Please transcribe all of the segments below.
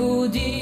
不及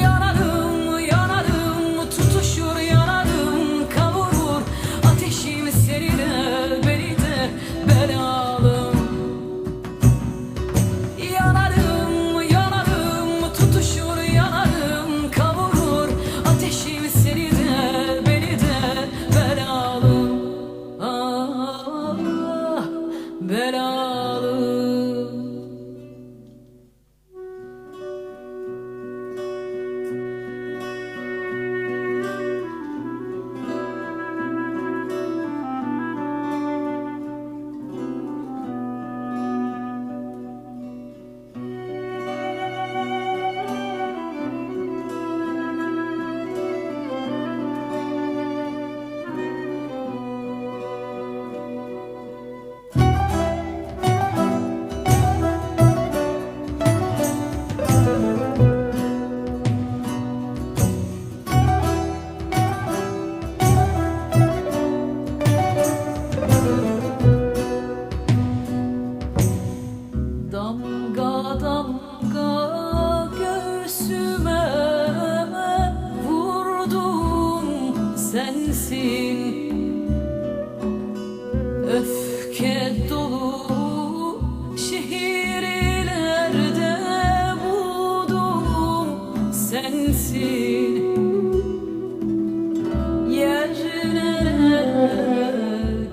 be. sensin. Öfke dolu şehirlerde buldum sensin. Yerlere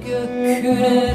göküne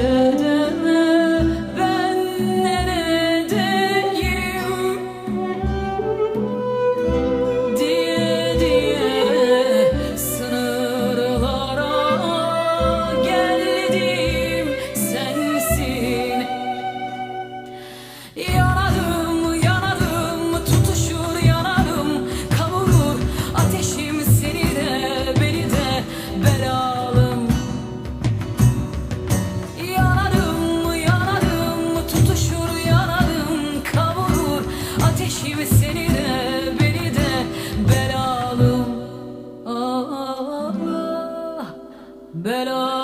but oh